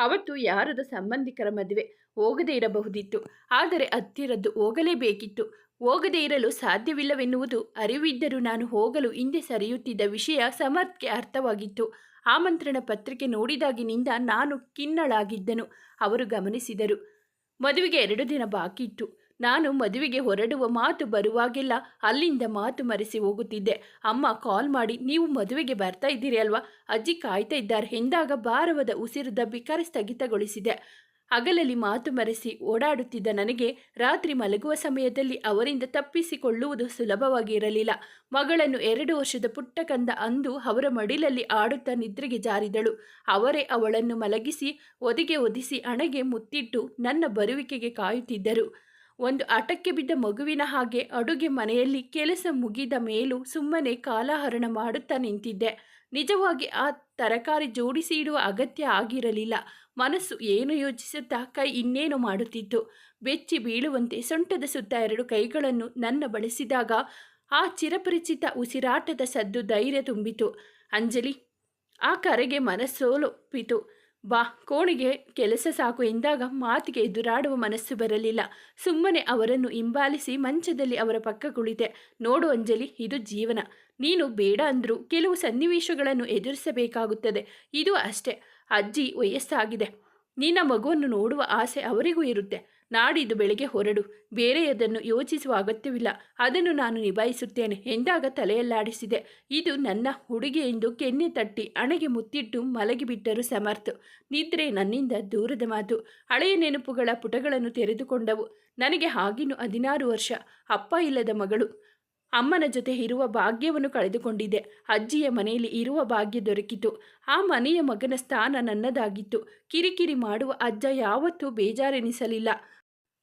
ಅವತ್ತು ಯಾರದ ಸಂಬಂಧಿಕರ ಮದುವೆ? ಹೋಗದೇ ಇರಬಹುದಿತ್ತು. ಆದರೆ ಹತ್ತಿರದ್ದು ಹೋಗಲೇಬೇಕಿತ್ತು. ಹೋಗದೇ ಇರಲು ಸಾಧ್ಯವಿಲ್ಲವೆನ್ನುವುದು ಅರಿವಿದ್ದರೂ ನಾನು ಹೋಗಲು ಹಿಂದೆ ಸರಿಯುತ್ತಿದ್ದ ವಿಷಯ ಸಮರ್ಥ್ಗೆ ಅರ್ಥವಾಗಿತ್ತು. ಆಮಂತ್ರಣ ಪತ್ರಿಕೆ ನೋಡಿದಾಗಿನಿಂದ ನಾನು ಕಿನ್ನಳಾಗಿದ್ದನು ಅವರು ಗಮನಿಸಿದರು. ಮದುವೆಗೆ ಎರಡು ದಿನ ಬಾಕಿ ಇತ್ತು ನಾನು ಮದುವೆಗೆ ಹೊರಡುವ ಮಾತು ಬರುವಾಗೆಲ್ಲ. ಅಲ್ಲಿಂದ ಮಾತು ಮರೆಸಿ ಹೋಗುತ್ತಿದ್ದೆ. ಅಮ್ಮ ಕಾಲ್ ಮಾಡಿ, ನೀವು ಮದುವೆಗೆ ಬರ್ತಾ ಇದ್ದೀರಿ ಅಲ್ವಾ? ಅಜ್ಜಿ ಕಾಯ್ತಾ ಇದ್ದಾರೆ. ಎಂದಾಗ ಭಾರವದ ಉಸಿರು ದಬ್ಬಿ ಕರೆ ಸ್ಥಗಿತಗೊಳಿಸಿದೆ ಹಗಲಲ್ಲಿ ಮಾತು ಮರೆಸಿ ಓಡಾಡುತ್ತಿದ್ದ ನನಗೆ, ರಾತ್ರಿ ಮಲಗುವ ಸಮಯದಲ್ಲಿ ಅವರಿಂದ ತಪ್ಪಿಸಿಕೊಳ್ಳುವುದು ಸುಲಭವಾಗಿ ಇರಲಿಲ್ಲ ಮಗಳನ್ನು ಎರಡು ವರ್ಷದ ಪುಟ್ಟ ಕಂದ ಅಂದು ಅವರ ಮಡಿಲಲ್ಲಿ ಆಡುತ್ತಾ ನಿದ್ರೆಗೆ ಜಾರಿದಳು. ಅವರೇ ಅವಳನ್ನು ಮಲಗಿಸಿ, ಒದಿಗೆ ಒದಿಸಿ ಹಣೆಗೆ ಮುತ್ತಿಟ್ಟು ನನ್ನ ಬರುವಿಕೆಗೆ ಕಾಯುತ್ತಿದ್ದರು. ಒಂದು ಆಟಕ್ಕೆ ಬಿದ್ದ ಮಗುವಿನ ಹಾಗೆ ಅಡುಗೆ ಮನೆಯಲ್ಲಿ ಕೆಲಸ ಮುಗಿದ ಮೇಲೂ ಸುಮ್ಮನೆ ಕಾಲಹರಣ ಮಾಡುತ್ತಾ ನಿಂತಿದ್ದೆ. ನಿಜವಾಗಿ ಆ ತರಕಾರಿ ಜೋಡಿಸಿ ಇಡುವ ಅಗತ್ಯ ಆಗಿರಲಿಲ್ಲ. ಮನಸ್ಸು ಏನು ಯೋಚಿಸುತ್ತಾ ಕೈ ಇನ್ನೇನು ಮಾಡುತ್ತಿತ್ತು. ಬೆಚ್ಚಿ ಬೀಳುವಂತೆ ಸೊಂಟದ ಸುತ್ತ ಎರಡು ಕೈಗಳನ್ನು ನನ್ನ ಬಳಸಿದಾಗ ಆ ಚಿರಪರಿಚಿತ ಉಸಿರಾಟದ ಸದ್ದು ಧೈರ್ಯ ತುಂಬಿತು. ಅಂಜಲಿ, ಆ ಕರೆಗೆ ಮನಸ್ಸೋಲೊಪ್ಪಿತು ಬಾ, ಕೋಣಿಗೆ ಕೆಲಸ ಸಾಕು ಎಂದಾಗ ಮಾತಿಗೆ ಎದುರಾಡುವ ಮನಸ್ಸು ಬರಲಿಲ್ಲ. ಸುಮ್ಮನೆ ಅವರನ್ನು ಹಿಂಬಾಲಿಸಿ ಮಂಚದಲ್ಲಿ ಅವರ ಪಕ್ಕ ಕುಳಿತೆ. ನೋಡು ಅಂಜಲಿ, ಇದು ಜೀವನ. ನೀನು ಬೇಡ ಅಂದರೂ ಕೆಲವು ಸನ್ನಿವೇಶಗಳನ್ನು ಎದುರಿಸಬೇಕಾಗುತ್ತದೆ. ಇದು ಅಷ್ಟೇ. ಅಜ್ಜಿ ವಯಸ್ಸಾಗಿದೆ. ನಿನ್ನ ಮಗುವನ್ನು ನೋಡುವ ಆಸೆ ಅವರಿಗೂ ಇರುತ್ತೆ. ನಾಡಿದ್ದು ಬೆಳಗ್ಗೆ ಹೊರಡು. ಬೇರೆಯದನ್ನು ಯೋಚಿಸುವ ಅಗತ್ಯವಿಲ್ಲ. ಅದನ್ನು ನಾನು ನಿಭಾಯಿಸುತ್ತೇನೆ. ಎಂದಾಗ ತಲೆಯಲ್ಲಾಡಿಸಿದೆ. ಇದು ನನ್ನ ಹುಡುಗಿ ಎಂದು ಕೆನ್ನೆ ತಟ್ಟಿ ಅಣೆಗೆ ಮುತ್ತಿಟ್ಟು ಮಲಗಿಬಿಟ್ಟರು ಸಮರ್ಥ. ನಿದ್ರೆ ನನ್ನಿಂದ ದೂರದ ಮಾತು. ಹಳೆಯ ನೆನಪುಗಳ ಪುಟಗಳನ್ನು ತೆರೆದುಕೊಂಡವು. ನನಗೆ ಆಗಿನೂ ಹದಿನಾರು ವರ್ಷ. ಅಪ್ಪ ಇಲ್ಲದ ಮಗಳು. ಅಮ್ಮನ ಜೊತೆ ಇರುವ ಭಾಗ್ಯವನ್ನು ಕಳೆದುಕೊಂಡಿದ್ದೆ. ಅಜ್ಜಿಯ ಮನೆಯಲ್ಲಿ ಇರುವ ಭಾಗ್ಯ ದೊರಕಿತು. ಆ ಮನೆಯ ಮಗನ ಸ್ಥಾನ ನನ್ನದಾಗಿತ್ತು. ಕಿರಿಕಿರಿ ಮಾಡುವ ಅಜ್ಜ ಯಾವತ್ತೂ ಬೇಜಾರೆನಿಸಲಿಲ್ಲ.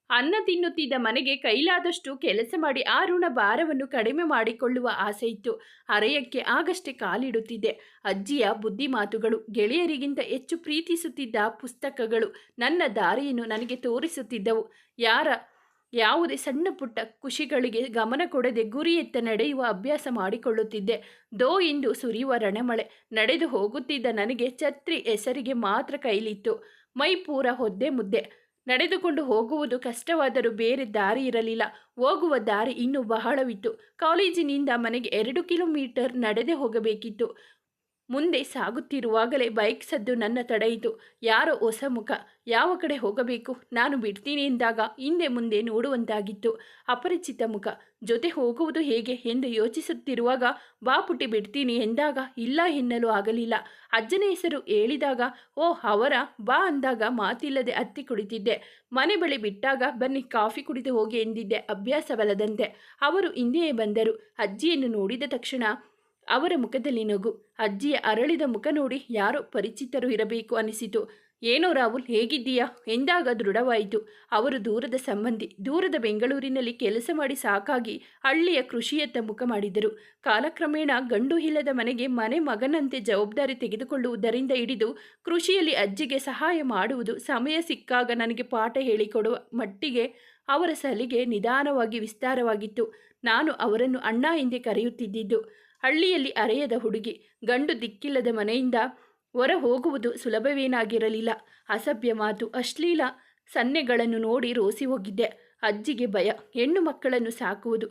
ಅನ್ನ ತಿನ್ನುತ್ತಿದ್ದ ಮನೆಗೆ ಕೈಲಾದಷ್ಟು ಕೆಲಸ ಮಾಡಿ ಆ ಋಣ ಭಾರವನ್ನು ಕಡಿಮೆ ಮಾಡಿಕೊಳ್ಳುವ ಆಸೆ ಇತ್ತು. ಹರೆಯಕ್ಕೆ ಆಗಷ್ಟೇ ಕಾಲಿಡುತ್ತಿದ್ದೆ ಅಜ್ಜಿಯ ಬುದ್ಧಿ ಮಾತುಗಳು, ಗೆಳೆಯರಿಗಿಂತ ಹೆಚ್ಚು ಪ್ರೀತಿಸುತ್ತಿದ್ದ ಪುಸ್ತಕಗಳು ನನ್ನ ದಾರಿಯನ್ನು ನನಗೆ ತೋರಿಸುತ್ತಿದ್ದವು. ಯಾರ, ಯಾವುದೇ ಸಣ್ಣ ಪುಟ್ಟ ಖುಷಿಗಳಿಗೆ ಗಮನ ಕೊಡದೆ ಗುರಿಯತ್ತ ನಡೆಯುವ ಅಭ್ಯಾಸ ಮಾಡಿಕೊಳ್ಳುತ್ತಿದ್ದೆ. ದೋ ಇಂದು ಸುರಿಯುವ ರಣಮಳೆ ನಡೆದು ಹೋಗುತ್ತಿದ್ದ ನನಗೆ ಛತ್ರಿ ಹೆಸರಿಗೆ ಮಾತ್ರ ಕೈಲಿತ್ತು. ಮೈ ಪೂರ ಹೊದ್ದೆ ಮುದ್ದೆ. ನಡೆದುಕೊಂಡು ಹೋಗುವುದು ಕಷ್ಟವಾದರೂ ಬೇರೆ ದಾರಿ ಇರಲಿಲ್ಲ. ಹೋಗುವ ದಾರಿ ಇನ್ನೂ ಬಹಳವಿತ್ತು. ಕಾಲೇಜಿನಿಂದ ಮನೆಗೆ ಎರಡು ಕಿಲೋಮೀಟರ್ ನಡೆದೇ ಹೋಗಬೇಕಿತ್ತು. ಮುಂದೆ ಸಾಗುತ್ತಿರುವಾಗಲೇ ಬೈಕ್ ಸದ್ದು ನನ್ನ ತಡೆಯಿತು. ಯಾರೋ ಹೊಸ ಮುಖ. ಯಾವ ಕಡೆ ಹೋಗಬೇಕು? ನಾನು ಬಿಡ್ತೀನಿ ಎಂದಾಗ ಹಿಂದೆ ಮುಂದೆ ನೋಡುವಂತಾಗಿತ್ತು. ಅಪರಿಚಿತ ಮುಖ. ಜೊತೆ ಹೋಗುವುದು ಹೇಗೆ ಎಂದು ಯೋಚಿಸುತ್ತಿರುವಾಗ, ಬಾ ಪುಟ್ಟಿ, ಬಿಡ್ತೀನಿ ಎಂದಾಗ, ಇಲ್ಲ ಎನ್ನಲು ಆಗಲಿಲ್ಲ. ಅಜ್ಜನ ಹೆಸರು ಹೇಳಿದಾಗ, ಓ, ಅವರ, ಬಾ ಅಂದಾಗ ಮಾತಿಲ್ಲದೆ ಅತ್ತಿ ಕುಳಿತಿದ್ದೆ ಮನೆ ಬಳಿ ಬಿಟ್ಟಾಗ, ಬನ್ನಿ, ಕಾಫಿ ಕುಡಿದು ಹೋಗಿ ಎಂದಿದ್ದೆ ಅಭ್ಯಾಸವಲ್ಲದಂತೆ ಅವರು ಹಿಂದೆಯೇ ಬಂದರು. ಅಜ್ಜಿಯನ್ನು ನೋಡಿದ ತಕ್ಷಣ ಅವರ ಮುಖದಲ್ಲಿ ನಗು. ಅಜ್ಜಿಯ ಅರಳಿದ ಮುಖ ನೋಡಿ ಯಾರೋ ಪರಿಚಿತರು ಇರಬೇಕು ಅನಿಸಿತು. ಏನೋ ರಾಹುಲ್ ಹೇಗಿದ್ದೀಯಾ? ಎಂದಾಗ ದೃಢವಾಯಿತು. ಅವರು ದೂರದ ಸಂಬಂಧಿ, ದೂರದ ಬೆಂಗಳೂರಿನಲ್ಲಿ ಕೆಲಸ ಮಾಡಿ ಸಾಕಾಗಿ ಹಳ್ಳಿಯ ಕೃಷಿಯತ್ತ ಮುಖ ಮಾಡಿದರು. ಕಾಲಕ್ರಮೇಣ ಗಂಡು ಇಲ್ಲದ ಮನೆಗೆ ಮನೆ ಮಗನಂತೆ ಜವಾಬ್ದಾರಿ ತೆಗೆದುಕೊಳ್ಳುವುದರಿಂದ ಹಿಡಿದು ಕೃಷಿಯಲ್ಲಿ ಅಜ್ಜಿಗೆ ಸಹಾಯ ಮಾಡುವುದು ಸಮಯ ಸಿಕ್ಕಾಗ ನನಗೆ ಪಾಠ ಹೇಳಿಕೊಡುವ ಮಟ್ಟಿಗೆ ಅವರ ಸಲಿಗೆ ನಿಧಾನವಾಗಿ ವಿಸ್ತಾರವಾಗಿತ್ತು. ನಾನು ಅವರನ್ನು ಅಣ್ಣ ಎಂದೇ ಕರೆಯುತ್ತಿದ್ದಿದ್ದು. ಹಳ್ಳಿಯಲ್ಲಿ ಅರೆಯದ ಹುಡುಗಿ, ಗಂಡು ದಿಕ್ಕಿಲ್ಲದ ಮನೆಯಿಂದ ಹೊರ ಹೋಗುವುದು ಸುಲಭವೇನಾಗಿರಲಿಲ್ಲ. ಅಸಭ್ಯ ಮಾತು ಅಶ್ಲೀಲ ಸನ್ನೆಗಳನ್ನು ನೋಡಿ ರೋಸಿ ಹೋಗಿದ್ದೆ. ಅಜ್ಜಿಗೆ ಭಯ, ಹೆಣ್ಣು ಮಕ್ಕಳನ್ನು ಸಾಕುವುದು.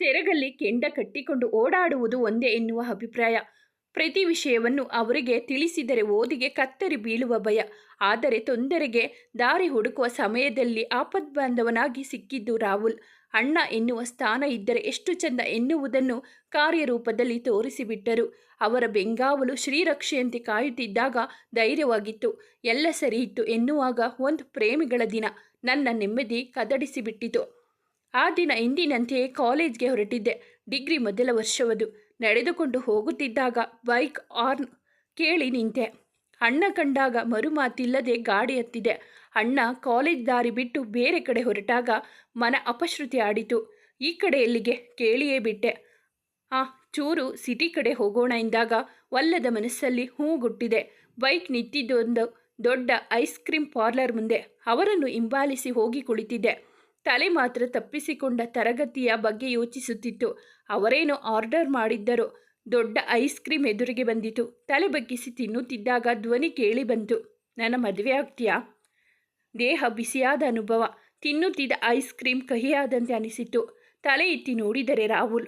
ಸೆರಗಲ್ಲಿ ಕೆಂಡ ಕಟ್ಟಿಕೊಂಡು ಓಡಾಡುವುದು ಒಂದೇ ಎನ್ನುವ ಅಭಿಪ್ರಾಯ. ಪ್ರತಿ ವಿಷಯವನ್ನು ಅವರಿಗೆ ತಿಳಿಸಿದರೆ ಓದಿಗೆ ಕತ್ತರಿ ಬೀಳುವ ಭಯ. ಆದರೆ ತೊಂದರೆಗೆ ದಾರಿ ಹುಡುಕುವ ಸಮಯದಲ್ಲಿ ಆಪದ್ಬಾಂಧವನಾಗಿ ಸಿಕ್ಕಿದ್ದು ರಾಹುಲ್. ಅಣ್ಣ ಎನ್ನುವ ಸ್ಥಾನ ಇದ್ದರೆ ಎಷ್ಟು ಚೆಂದ ಎನ್ನುವುದನ್ನು ಕಾರ್ಯರೂಪದಲ್ಲಿ ತೋರಿಸಿಬಿಟ್ಟರು. ಅವರ ಬೆಂಗಾವಲು ಶ್ರೀರಕ್ಷೆಯಂತೆ ಕಾಯುತ್ತಿದ್ದಾಗ ಧೈರ್ಯವಾಗಿತ್ತು. ಎಲ್ಲ ಸರಿಯಿತ್ತು ಎನ್ನುವಾಗ ಒಂದು ಪ್ರೇಮಿಗಳ ದಿನ. ನನ್ನ ನೆಮ್ಮದಿ ಕದಡಿಸಿಬಿಟ್ಟಿತು. ಆ ದಿನ ಎಂದಿನಂತೆಯೇ ಕಾಲೇಜ್ಗೆ ಹೊರಟಿದ್ದೆ. ಡಿಗ್ರಿ ಮೊದಲ ವರ್ಷವದು. ನಡೆದುಕೊಂಡು ಹೋಗುತ್ತಿದ್ದಾಗ ಬೈಕ್ ಆರ್ನ್ ಕೇಳಿ ನಿಂತೆ. ಅಣ್ಣ ಕಂಡಾಗ ಮರುಮಾತಿಲ್ಲದೆ ಗಾಡಿ ಹತ್ತಿದೆ. ಅಣ್ಣ ಕಾಲೇಜ್ ದಾರಿ ಬಿಟ್ಟು ಬೇರೆ ಕಡೆ ಹೊರಟಾಗ ಮನ ಅಪಶ್ರುತಿ ಆಡಿತು. ಈ ಕಡೆ ಎಲ್ಲಿಗೆ? ಕೇಳಿಯೇ ಬಿಟ್ಟೆ. ಆ, ಚೂರು ಸಿಟಿ ಕಡೆ ಹೋಗೋಣ ಎಂದಾಗ ಒಲ್ಲದ ಮನಸ್ಸಲ್ಲಿ ಹೂ ಗುಟ್ಟಿದೆ ಬೈಕ್ ನಿಂತಿದ್ದೊಂದು ದೊಡ್ಡ ಐಸ್ ಕ್ರೀಮ್ ಪಾರ್ಲರ್ ಮುಂದೆ ಅವರನ್ನು ಹಿಂಬಾಲಿಸಿ ಹೋಗಿ ಕುಳಿತಿದ್ದೆ. ತಲೆ ಮಾತ್ರ ತಪ್ಪಿಸಿಕೊಂಡ ತರಗತಿಯ ಬಗ್ಗೆ ಯೋಚಿಸುತ್ತಿತ್ತು. ಅವರೇನೋ ಆರ್ಡರ್ ಮಾಡಿದ್ದರು. ದೊಡ್ಡ ಐಸ್ ಕ್ರೀಮ್ ಎದುರಿಗೆ ಬಂದಿತು. ತಲೆ ಬಗ್ಗಿಸಿ ತಿನ್ನುತ್ತಿದ್ದಾಗ ಧ್ವನಿ ಕೇಳಿ ಬಂತು. ನನ್ನ ಮದುವೆ ಆಗ್ತೀಯಾ? ದೇಹ ಬಿಸಿಯಾದ ಅನುಭವ. ತಿನ್ನುತ್ತಿದ್ದ ಐಸ್ ಕ್ರೀಮ್ ಕಹಿಯಾದಂತೆ ಅನಿಸಿತು ತಲೆ ಎತ್ತಿ ನೋಡಿದರೆ ರಾಹುಲ್.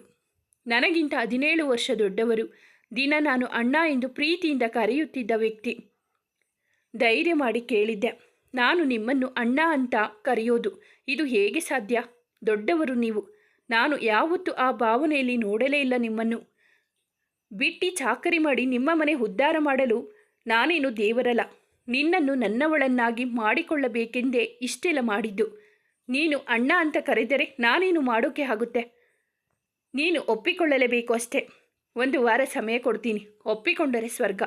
ನನಗಿಂತ ಹದಿನೇಳು ವರ್ಷ ದೊಡ್ಡವರು. ದಿನ ನಾನು ಅಣ್ಣ ಎಂದು ಪ್ರೀತಿಯಿಂದ ಕರೆಯುತ್ತಿದ್ದ ವ್ಯಕ್ತಿ. ಧೈರ್ಯ ಮಾಡಿ ಕೇಳಿದ್ದೆ. ನಾನು ನಿಮ್ಮನ್ನು ಅಣ್ಣ ಅಂತ ಕರೆಯೋದು. ಇದು ಹೇಗೆ ಸಾಧ್ಯ? ದೊಡ್ಡವರು ನೀವು. ನಾನು ಯಾವತ್ತೂ ಆ ಭಾವನೆಯಲ್ಲಿ ನೋಡಲೇ ಇಲ್ಲ ನಿಮ್ಮನ್ನು. ಬಿಟ್ಟಿ ಚಾಕರಿ ಮಾಡಿ ನಿಮ್ಮ ಮನೆ ಉದ್ಧಾರ ಮಾಡಲು ನಾನೇನು ದೇವರಲ್ಲ. ನಿನ್ನನ್ನು ನನ್ನವಳನ್ನಾಗಿ ಮಾಡಿಕೊಳ್ಳಬೇಕೆಂದೇ ಇಷ್ಟೆಲ್ಲ ಮಾಡಿದ್ದು. ನೀನು ಅಣ್ಣ ಅಂತ ಕರೆದರೆ ನಾನೇನು ಮಾಡೋಕೆ ಆಗುತ್ತೆ? ನೀನು ಒಪ್ಪಿಕೊಳ್ಳಲೇಬೇಕು ಅಷ್ಟೇ. ಒಂದು ವಾರ ಸಮಯ ಕೊಡ್ತೀನಿ. ಒಪ್ಪಿಕೊಂಡರೆ ಸ್ವರ್ಗ.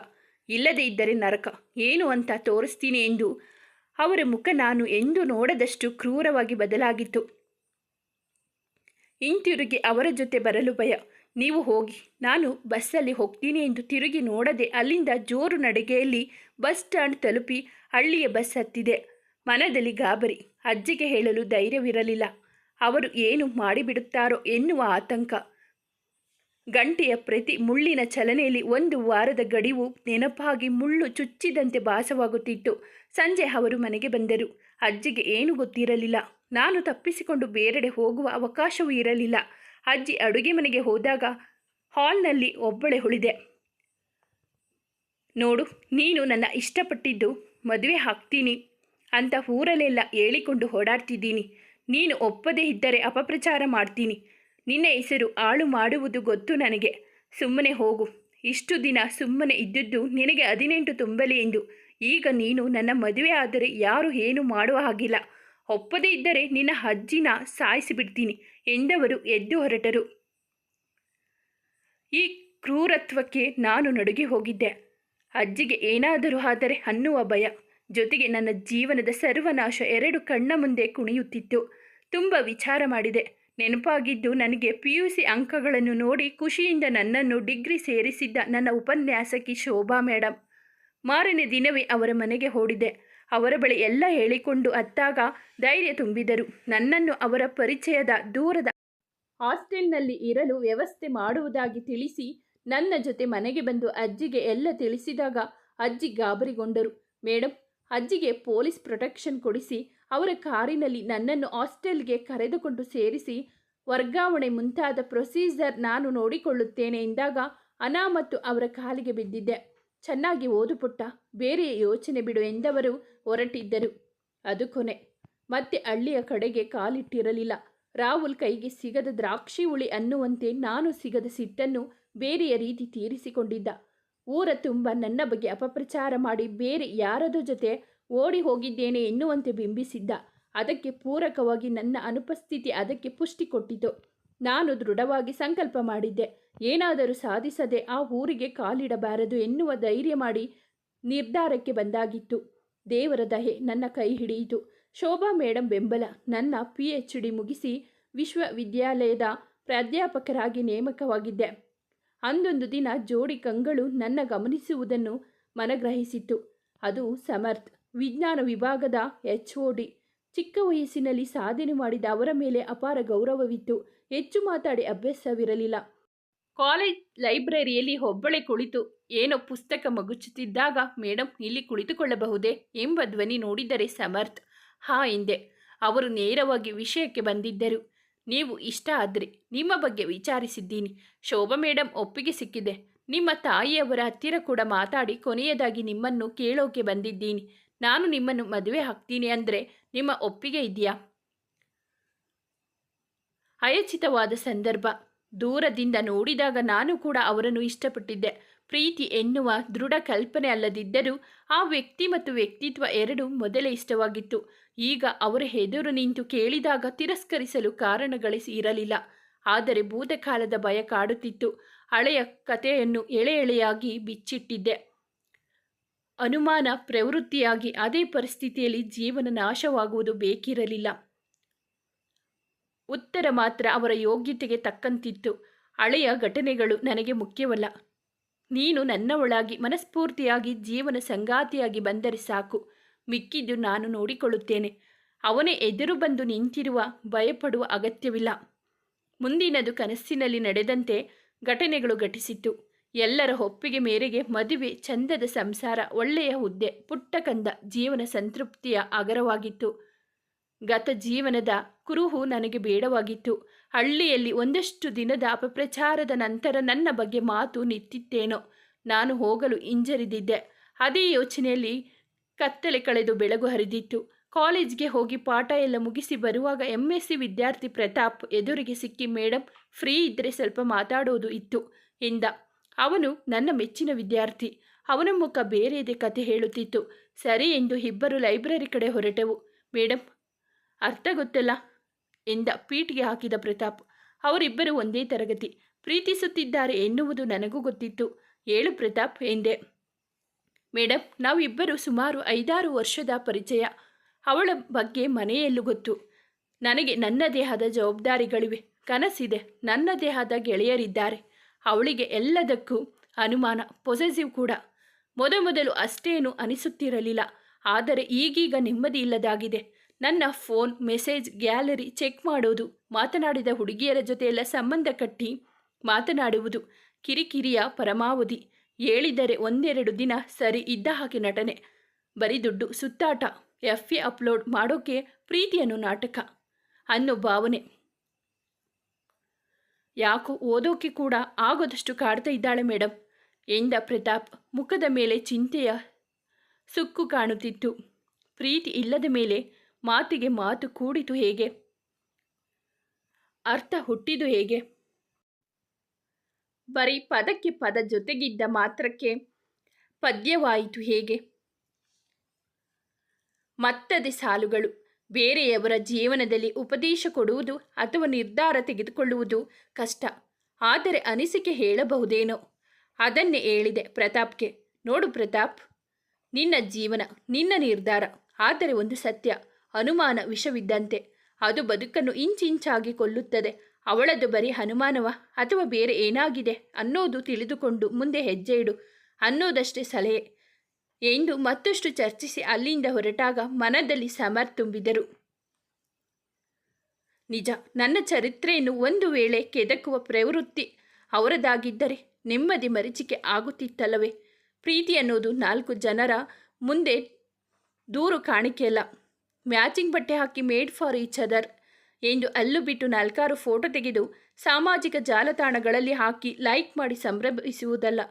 ಇಲ್ಲದೇ ಇದ್ದರೆ ನರಕ. ಏನು ಅಂತ ತೋರಿಸ್ತೀನಿ ಎಂದು. ಅವರ ಮುಖ ನಾನು ಎಂದು ನೋಡದಷ್ಟು ಕ್ರೂರವಾಗಿ ಬದಲಾಗಿತ್ತು. ಹಿಂತಿರುಗಿ ಅವರ ಜೊತೆ ಬರಲು ಭಯ. ನೀವು ಹೋಗಿ. ನಾನು ಬಸ್ಸಲ್ಲಿ ಹೋಗ್ತೀನಿ ಎಂದು ತಿರುಗಿ ನೋಡದೆ ಅಲ್ಲಿಂದ ಜೋರು ನಡಿಗೆಯಲ್ಲಿ ಬಸ್ ಸ್ಟ್ಯಾಂಡ್ ತಲುಪಿ ಹಳ್ಳಿಯ ಬಸ್ ಹತ್ತಿದೆ. ಮನದಲ್ಲಿ ಗಾಬರಿ. ಅಜ್ಜಿಗೆ ಹೇಳಲು ಧೈರ್ಯವಿರಲಿಲ್ಲ. ಅವರು ಏನು ಮಾಡಿಬಿಡುತ್ತಾರೋ ಎನ್ನುವ ಆತಂಕ. ಗಂಟೆಯ ಪ್ರತಿ ಮುಳ್ಳಿನ ಚಲನೆಯಲ್ಲಿ ಒಂದು ವಾರದ ಗಡಿವು ನೆನಪಾಗಿ ಮುಳ್ಳು ಚುಚ್ಚಿದಂತೆ ಭಾಸವಾಗುತ್ತಿತ್ತು. ಸಂಜೆ ಅವರು ಮನೆಗೆ ಬಂದರು. ಅಜ್ಜಿಗೆ ಏನು ಗೊತ್ತಿರಲಿಲ್ಲ. ನಾನು ತಪ್ಪಿಸಿಕೊಂಡು ಬೇರೆಡೆ ಹೋಗುವ ಅವಕಾಶವೂ ಇರಲಿಲ್ಲ. ಅಜ್ಜಿ ಅಡುಗೆ ಮನೆಗೆ ಹೋದಾಗ ಹಾಲ್ನಲ್ಲಿ ಒಬ್ಬಳೆ ಉಳಿದೆ ನೋಡು, ನೀನು ನನ್ನ ಇಷ್ಟಪಟ್ಟಿದ್ದು ಮದುವೆ ಹಾಕ್ತೀನಿ ಅಂತ ಊರಲ್ಲೆಲ್ಲ ಹೇಳಿಕೊಂಡು ಓಡಾಡ್ತಿದ್ದೀನಿ. ನೀನು ಒಪ್ಪದೇ ಇದ್ದರೆ ಅಪಪ್ರಚಾರ ಮಾಡ್ತೀನಿ. ನಿನ್ನ ಹೆಸರು ಹಾಳು ಮಾಡುವುದು ಗೊತ್ತು ನನಗೆ. ಸುಮ್ಮನೆ ಹೋಗು. ಇಷ್ಟು ದಿನ ಸುಮ್ಮನೆ ಇದ್ದದ್ದು ನಿನಗೆ ಹದಿನೆಂಟು ತುಂಬಲಿ ಎಂದು. ಈಗ ನೀನು ನನ್ನ ಮದುವೆ ಆದರೆ ಯಾರು ಏನು ಮಾಡುವ ಹಾಗಿಲ್ಲ. ಒಪ್ಪದೇ ಇದ್ದರೆ ನಿನ್ನ ಅಜ್ಜಿನ ಸಾಯಿಸಿಬಿಡ್ತೀನಿ ಎಂದವರು ಎದ್ದು ಹೊರಟರು. ಈ ಕ್ರೂರತ್ವಕ್ಕೆ ನಾನು ನಡುಗಿ ಹೋಗಿದ್ದೆ. ಅಜ್ಜಿಗೆ ಏನಾದರೂ ಆದರೆ ಅನ್ನುವ ಭಯ, ಜೊತೆಗೆ ನನ್ನ ಜೀವನದ ಸರ್ವನಾಶ ಎರಡು ಕಣ್ಣ ಮುಂದೆ ಕುಣಿಯುತ್ತಿತ್ತು. ತುಂಬ ವಿಚಾರ ಮಾಡಿದೆ. ನೆನಪಾಗಿದ್ದು ನನಗೆ ಪಿ ಯು ಸಿ ಅಂಕಗಳನ್ನು ನೋಡಿ ಖುಷಿಯಿಂದ ನನ್ನನ್ನು ಡಿಗ್ರಿ ಸೇರಿಸಿದ್ದ ನನ್ನ ಉಪನ್ಯಾಸಕಿ ಶೋಭಾ ಮೇಡಮ್ ಮಾರನೇ ದಿನವೇ ಅವರ ಮನೆಗೆ ಓಡಿದೆ ಅವರ ಬಳಿ ಎಲ್ಲ ಹೇಳಿಕೊಂಡು ಅತ್ತಾಗ ಧೈರ್ಯ ತುಂಬಿದರು. ನನ್ನನ್ನು ಅವರ ಪರಿಚಯದ ದೂರದ ಹಾಸ್ಟೆಲ್ನಲ್ಲಿ ಇರಲು ವ್ಯವಸ್ಥೆ ಮಾಡುವುದಾಗಿ ತಿಳಿಸಿ ನನ್ನ ಜೊತೆ ಮನೆಗೆ ಬಂದು ಅಜ್ಜಿಗೆ ಎಲ್ಲ ತಿಳಿಸಿದಾಗ ಅಜ್ಜಿ ಗಾಬರಿಗೊಂಡರು. ಮೇಡಮ್ ಅಜ್ಜಿಗೆ ಪೊಲೀಸ್ ಪ್ರೊಟೆಕ್ಷನ್ ಕೊಡಿಸಿ, ಅವರ ಕಾರಿನಲ್ಲಿ ನನ್ನನ್ನು ಹಾಸ್ಟೆಲ್ಗೆ ಕರೆದುಕೊಂಡು ಸೇರಿಸಿ, ವರ್ಗಾವಣೆ ಮುಂತಾದ ಪ್ರೊಸೀಜರ್ ನಾನು ನೋಡಿಕೊಳ್ಳುತ್ತೇನೆ ಎಂದಾಗ ಅನಾ ಮತ್ತು ಅವರ ಕಾಲಿಗೆ ಬಿದ್ದಿದ್ದೆ ಚೆನ್ನಾಗಿ ಓದು ಪುಟ್ಟ ಬೇರೆ ಯೋಚನೆ ಬಿಡು ಎಂದವರು ಹೊರಟಿದ್ದರು. ಅದು ಕೊನೆ. ಮತ್ತೆ ಹಳ್ಳಿಯ ಕಡೆಗೆ ಕಾಲಿಟ್ಟಿರಲಿಲ್ಲ. ರಾಹುಲ್ ಕೈಗೆ ಸಿಗದ ದ್ರಾಕ್ಷಿ ಹುಳಿ ಅನ್ನುವಂತೆ ನಾನು ಸಿಗದ ಸಿಟ್ಟನ್ನು ಬೇರೆಯ ರೀತಿ ತೀರಿಸಿಕೊಂಡಿದ್ದ. ಊರ ತುಂಬ ನನ್ನ ಬಗ್ಗೆ ಅಪಪ್ರಚಾರ ಮಾಡಿ ಬೇರೆ ಯಾರದೋ ಜೊತೆ ಓಡಿ ಹೋಗಿದ್ದೇನೆ ಎನ್ನುವಂತೆ ಬಿಂಬಿಸಿದ್ದ. ಅದಕ್ಕೆ ಪೂರಕವಾಗಿ ನನ್ನ ಅನುಪಸ್ಥಿತಿ ಅದಕ್ಕೆ ಪುಷ್ಟಿ ಕೊಟ್ಟಿತು. ನಾನು ದೃಢವಾಗಿ ಸಂಕಲ್ಪ ಮಾಡಿದ್ದೆ. ಏನಾದರೂ ಸಾಧಿಸದೆ ಆ ಊರಿಗೆ ಕಾಲಿಡಬಾರದು ಎನ್ನುವ ಧೈರ್ಯ ಮಾಡಿ ನಿರ್ಧಾರಕ್ಕೆ ಬಂದಾಗಿತ್ತು. ದೇವರ ದಹೆ ನನ್ನ ಕೈ ಹಿಡಿಯಿತು. ಶೋಭಾ ಮೇಡಂ ಬೆಂಬಲ, ನನ್ನ ಪಿ ಎಚ್ ಡಿ ಮುಗಿಸಿ ವಿಶ್ವವಿದ್ಯಾಲಯದ ಪ್ರಾಧ್ಯಾಪಕರಾಗಿ ನೇಮಕವಾಗಿದ್ದೆ. ಅಂದೊಂದು ದಿನ ಜೋಡಿ ಕಂಗಳು ನನ್ನ ಗಮನಿಸುವುದನ್ನು ಮನಗ್ರಹಿಸಿತ್ತು. ಅದು ಸಮರ್ಥ್, ವಿಜ್ಞಾನ ವಿಭಾಗದ ಎಚ್ ಒ ಡಿ ಚಿಕ್ಕ ವಯಸ್ಸಿನಲ್ಲಿ ಸಾಧನೆ ಮಾಡಿದ ಅವರ ಮೇಲೆ ಅಪಾರ ಗೌರವವಿತ್ತು. ಹೆಚ್ಚು ಮಾತಾಡಿ ಅಭ್ಯಾಸವಿರಲಿಲ್ಲ. ಕಾಲೇಜ್ ಲೈಬ್ರರಿಯಲ್ಲಿ ಒಬ್ಬಳೆ ಕುಳಿತು, ಏನೋ ಪುಸ್ತಕ ಮಗುಚುತ್ತಿದ್ದಾಗ ಮೇಡಮ್ ಇಲ್ಲಿ ಕುಳಿತುಕೊಳ್ಳಬಹುದೇ? ಎಂಬ ಧ್ವನಿ ನೋಡಿದರೆ ಸಮರ್ಥ್. ಹಾ, ಎಂದೆ. ಅವರು ನೇರವಾಗಿ ವಿಷಯಕ್ಕೆ ಬಂದಿದ್ದರು. ನೀವು ಇಷ್ಟ ಆದರೆ ನಿಮ್ಮ ಬಗ್ಗೆ ವಿಚಾರಿಸಿದ್ದೀನಿ. ಶೋಭಾ ಮೇಡಮ್ ಒಪ್ಪಿಗೆ ಸಿಕ್ಕಿದೆ. ನಿಮ್ಮ ತಾಯಿಯವರ ಹತ್ತಿರ ಕೂಡ ಮಾತಾಡಿ ಕೊನೆಯದಾಗಿ ನಿಮ್ಮನ್ನು ಕೇಳೋಕೆ ಬಂದಿದ್ದೀನಿ. ನಾನು ನಿಮ್ಮನ್ನು ಮದುವೆ ಹಾಕ್ತೀನಿ ಅಂದರೆ ನಿಮ್ಮ ಒಪ್ಪಿಗೆ ಇದೆಯಾ? ಅಯಚಿತವಾದ ಸಂದರ್ಭ. ದೂರದಿಂದ ನೋಡಿದಾಗ ನಾನು ಕೂಡ ಅವರನ್ನು ಇಷ್ಟಪಟ್ಟಿದ್ದೆ. ಪ್ರೀತಿ ಎನ್ನುವ ದೃಢ ಕಲ್ಪನೆ ಅಲ್ಲದಿದ್ದರೂ ಆ ವ್ಯಕ್ತಿ ಮತ್ತು ವ್ಯಕ್ತಿತ್ವ ಎರಡೂ ಮೊದಲೇ ಇಷ್ಟವಾಗಿತ್ತು. ಈಗ ಅವರ ಎದುರು ನಿಂತು ಕೇಳಿದಾಗ ತಿರಸ್ಕರಿಸಲು ಕಾರಣಗಳೇ ಇರಲಿಲ್ಲ. ಆದರೆ ಭೂತಕಾಲದ ಭಯ ಕಾಡುತ್ತಿತ್ತು. ಹಳೆಯ ಕಥೆಯನ್ನು ಎಳೆ ಎಳೆಯಾಗಿ ಬಿಚ್ಚಿಟ್ಟಿದ್ದೆ. ಅನುಮಾನ, ಪ್ರವೃತ್ತಿಯಾಗಿ ಅದೇ ಪರಿಸ್ಥಿತಿಯಲ್ಲಿ ಜೀವನ ನಾಶವಾಗುವುದು ಬೇಕಿರಲಿಲ್ಲ. ಉತ್ತರ ಮಾತ್ರ ಅವರ ಯೋಗ್ಯತೆಗೆ ತಕ್ಕಂತಿತ್ತು. ಹಳೆಯ ಘಟನೆಗಳು ನನಗೆ ಮುಖ್ಯವಲ್ಲ. ನೀನು ನನ್ನವಳಾಗಿ ಮನಸ್ಫೂರ್ತಿಯಾಗಿ ಜೀವನ ಸಂಗಾತಿಯಾಗಿ ಬಂದರೆ ಸಾಕು. ಮಿಕ್ಕಿದ್ದು ನಾನು ನೋಡಿಕೊಳ್ಳುತ್ತೇನೆ. ಅವನೇ ಎದುರು ಬಂದು ನಿಂತಿರುವ ಭಯಪಡುವ ಅಗತ್ಯವಿಲ್ಲ. ಮುಂದಿನದು ಕನಸಿನಲ್ಲಿ ನಡೆದಂತೆ ಘಟನೆಗಳು ಘಟಿಸಿತು ಎಲ್ಲರ ಒಪ್ಪಿಗೆ ಮೇರೆಗೆ ಮದುವೆ, ಚಂದದ ಸಂಸಾರ, ಒಳ್ಳೆಯ ಹುದ್ದೆ, ಪುಟ್ಟ ಕಂದ, ಜೀವನ ಸಂತೃಪ್ತಿಯ ಆಗರವಾಗಿತ್ತು ಗತ ಜೀವನದ ಕುರುಹು ನನಗೆ ಬೇಡವಾಗಿತ್ತು. ಹಳ್ಳಿಯಲ್ಲಿ ಒಂದಷ್ಟು ದಿನದ ಅಪಪ್ರಚಾರದ ನಂತರ ನನ್ನ ಬಗ್ಗೆ ಮಾತು ನಿಂತಿತ್ತೇನೋ. ನಾನು ಹೋಗಲು ಹಿಂಜರಿದಿದ್ದೆ. ಅದೇ ಯೋಚನೆಯಲ್ಲಿ ಕತ್ತಲೆ ಕಳೆದು ಬೆಳಗು ಹರಿದಿತ್ತು. ಕಾಲೇಜ್ಗೆ ಹೋಗಿ ಪಾಠ ಎಲ್ಲ ಮುಗಿಸಿ ಬರುವಾಗ ಎಂ ಎಸ್ ಸಿ ವಿದ್ಯಾರ್ಥಿ ಪ್ರತಾಪ್ ಎದುರಿಗೆ ಸಿಕ್ಕಿ ಮೇಡಮ್ ಫ್ರೀ ಇದ್ದರೆ ಸ್ವಲ್ಪ ಮಾತಾಡೋದು ಇತ್ತು ಎಂದ. ಅವನು ನನ್ನ ಮೆಚ್ಚಿನ ವಿದ್ಯಾರ್ಥಿ. ಅವನ ಮುಖ ಬೇರೆಯದೇ ಕತೆ ಹೇಳುತ್ತಿತ್ತು. ಸರಿ ಎಂದು ಇಬ್ಬರು ಲೈಬ್ರರಿ ಕಡೆ ಹೊರಟೆವು. ಮೇಡಮ್ ಅರ್ಥ ಗೊತ್ತಲ್ಲ? ಎಂದ ಪೀಟಿಗೆ ಹಾಕಿದ ಪ್ರತಾಪ್. ಅವರಿಬ್ಬರು ಒಂದೇ ತರಗತಿ. ಪ್ರೀತಿಸುತ್ತಿದ್ದಾರೆ ಎನ್ನುವುದು ನನಗೂ ಗೊತ್ತಿತ್ತು. ಏಳು ಪ್ರತಾಪ್ ಎಂದೆ. ಮೇಡಮ್ ನಾವಿಬ್ಬರು ಸುಮಾರು ಐದಾರು ವರ್ಷದ ಪರಿಚಯ. ಅವಳ ಬಗ್ಗೆ ಮನೆಯಲ್ಲೂ ಗೊತ್ತು. ನನಗೆ ನನ್ನ ದೇಹದ ಜವಾಬ್ದಾರಿಗಳಿವೆ. ಕನಸಿದೆ. ನನ್ನ ದೇಹದ ಗೆಳೆಯರಿದ್ದಾರೆ. ಅವಳಿಗೆ ಎಲ್ಲದಕ್ಕೂ ಅನುಮಾನ ಪೊಸೆಸಿವ್ ಕೂಡ. ಮೊದಮೊದಲು ಅಷ್ಟೇನು ಅನಿಸುತ್ತಿರಲಿಲ್ಲ. ಆದರೆ ಈಗೀಗ ನೆಮ್ಮದಿ ಇಲ್ಲದಾಗಿದೆ ನನ್ನ ಫೋನ್, ಮೆಸೇಜ್, ಗ್ಯಾಲರಿ ಚೆಕ್ ಮಾಡೋದು, ಮಾತನಾಡಿದ ಹುಡುಗಿಯರ ಜೊತೆಯೆಲ್ಲ ಸಂಬಂಧ ಕಟ್ಟಿ ಮಾತನಾಡುವುದು, ಕಿರಿಕಿರಿಯ ಪರಮಾವಧಿ, ಹೇಳಿದರೆ ಒಂದೆರಡು ದಿನ ಸರಿ ಇದ್ದ ಹಾಗೆ ನಟನೆ, ಬರೀ ದುಡ್ಡು, ಸುತ್ತಾಟ ಎಫ್ ಎ ಅಪ್ಲೋಡ್ ಮಾಡೋಕೆ ಪ್ರೀತಿಯನ್ನು ನಾಟಕ ಅನ್ನೋ ಭಾವನೆ. ಯಾಕೋ ಓದೋಕೆ ಕೂಡ ಆಗೋದಷ್ಟು ಕಾಡ್ತಾ ಇದ್ದಾಳೆ ಮೇಡಮ್ ಎಂದ ಪ್ರತಾಪ್ ಮುಖದ ಮೇಲೆ ಚಿಂತೆಯ ಸುಕ್ಕು ಕಾಣುತ್ತಿತ್ತು. ಪ್ರೀತಿ ಇಲ್ಲದ ಮೇಲೆ ಮಾತಿಗೆ ಮಾತು ಕೂಡಿತು ಹೇಗೆ? ಅರ್ಥ ಹುಟ್ಟಿದು ಹೇಗೆ? ಬರೀ ಪದಕ್ಕೆ ಪದ ಜೊತೆಗಿದ್ದ ಮಾತ್ರಕ್ಕೆ ಪದ್ಯವಾಯಿತು ಹೇಗೆ? ಮತ್ತದೆ ಸಾಲುಗಳು. ಬೇರೆಯವರ ಜೀವನದಲ್ಲಿ ಉಪದೇಶ ಕೊಡುವುದು ಅಥವಾ ನಿರ್ಧಾರ ತೆಗೆದುಕೊಳ್ಳುವುದು ಕಷ್ಟ. ಆದರೆ ಅನಿಸಿಕೆ ಹೇಳಬಹುದೇನೋ? ಅದನ್ನೇ ಹೇಳಿದೆ ಪ್ರತಾಪ್ಗೆ. ನೋಡು ಪ್ರತಾಪ್, ನಿನ್ನ ಜೀವನ, ನಿನ್ನ ನಿರ್ಧಾರ. ಆದರೆ ಒಂದು ಸತ್ಯ. ಅನುಮಾನ ವಿಷವಿದ್ದಂತೆ. ಅದು ಬದುಕನ್ನು ಇಂಚಿಂಚಾಗಿ ಕೊಲ್ಲುತ್ತದೆ. ಅವಳದು ಬರೀ ಹನುಮಾನವ ಅಥವಾ ಬೇರೆ ಏನಾಗಿದೆ ಅನ್ನೋದು ತಿಳಿದುಕೊಂಡು ಮುಂದೆ ಹೆಜ್ಜೆ ಇಡು ಅನ್ನೋದಷ್ಟೇ ಸಲಹೆ. ಎಂದು ಮತ್ತಷ್ಟು ಚರ್ಚಿಸಿ ಅಲ್ಲಿಂದ ಹೊರಟಾಗ ಮನದಲ್ಲಿ ಸಮರ್ ತುಂಬಿದರು. ನಿಜ, ನನ್ನ ಚರಿತ್ರೆಯನ್ನು ಒಂದು ವೇಳೆ ಕೆದಕುವ ಪ್ರವೃತ್ತಿ ಅವರದಾಗಿದ್ದರೆ ನೆಮ್ಮದಿ ಮರಿಚಿಕೆ ಆಗುತ್ತಿತ್ತಲ್ಲವೇ? ಪ್ರೀತಿ ಅನ್ನೋದು ನಾಲ್ಕು ಜನರ ಮುಂದೆ ದೂರು ಕಾಣಿಕೆಯಲ್ಲ. ಮ್ಯಾಚಿಂಗ್ ಬಟ್ಟೆ ಹಾಕಿ ಮೇಡ್ ಫಾರ್ ಈಚ್ ಅದರ್ ಎಂದು ಅಲ್ಲು ಬಿಟ್ಟು ನಾಲ್ಕಾರು ಫೋಟೋ ತೆಗೆದು ಸಾಮಾಜಿಕ ಜಾಲತಾಣಗಳಲ್ಲಿ ಹಾಕಿ ಲೈಕ್ ಮಾಡಿ ಸಂಭ್ರಮಿಸುವುದಲ್ಲ.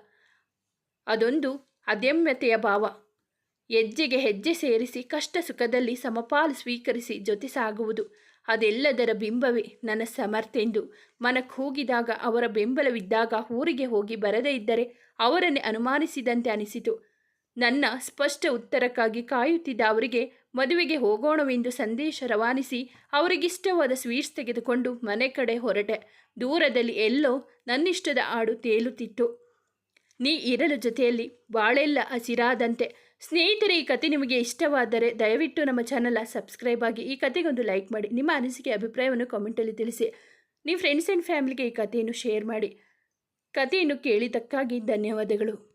ಅದೊಂದು ಅದಮ್ಯತೆಯ ಭಾವ. ಹೆಜ್ಜೆಗೆ ಹೆಜ್ಜೆ ಸೇರಿಸಿ ಕಷ್ಟ ಸುಖದಲ್ಲಿ ಸಮಪಾಲು ಸ್ವೀಕರಿಸಿ ಜೊತೆ ಸಾಗುವುದು, ಅದೆಲ್ಲದರ ಬಿಂಬವೇ ನನ್ನ ಸಮರ್ಥೆಂದು. ಮನಕ್ಕೆ ಹೋಗಿದಾಗ ಅವರ ಬೆಂಬಲವಿದ್ದಾಗ ಊರಿಗೆ ಹೋಗಿ ಬರದೇ ಇದ್ದರೆ ಅವರನ್ನೇ ಅನುಮಾನಿಸಿದಂತೆ ಅನಿಸಿತು. ನನ್ನ ಸ್ಪಷ್ಟ ಉತ್ತರಕ್ಕಾಗಿ ಕಾಯುತ್ತಿದ್ದ ಅವರಿಗೆ ಮದುವೆಗೆ ಹೋಗೋಣವೆಂದು ಸಂದೇಶ ರವಾನಿಸಿ ಅವರಿಗಿಷ್ಟವಾದ ಸ್ವೀಟ್ಸ್ ತೆಗೆದುಕೊಂಡು ಮನೆ ಕಡೆ ಹೊರಟೆ. ದೂರದಲ್ಲಿ ಎಲ್ಲೋ ನನ್ನಿಷ್ಟದ ಹಾಡು ತೇಲುತ್ತಿತ್ತು. ನೀ ಇರಲು ಜೊತೆಯಲ್ಲಿ ಬಾಳೆಲ್ಲ ಹಸಿರಾದಂತೆ. ಸ್ನೇಹಿತರೆ, ಈ ಕತೆ ನಿಮಗೆ ಇಷ್ಟವಾದರೆ ದಯವಿಟ್ಟು ನಮ್ಮ ಚಾನಲ್ ಸಬ್ಸ್ಕ್ರೈಬ್ ಆಗಿ ಈ ಕತೆಗೊಂದು ಲೈಕ್ ಮಾಡಿ. ನಿಮ್ಮ ಅನಿಸಿಕೆ, ಅಭಿಪ್ರಾಯವನ್ನು ಕಾಮೆಂಟಲ್ಲಿ ತಿಳಿಸಿ. ನಿಮ್ಮ ಫ್ರೆಂಡ್ಸ್ ಆ್ಯಂಡ್ ಫ್ಯಾಮಿಲಿಗೆ ಈ ಕಥೆಯನ್ನು ಶೇರ್ ಮಾಡಿ. ಕಥೆಯನ್ನು ಕೇಳಿದ್ದಕ್ಕಾಗಿ ಧನ್ಯವಾದಗಳು.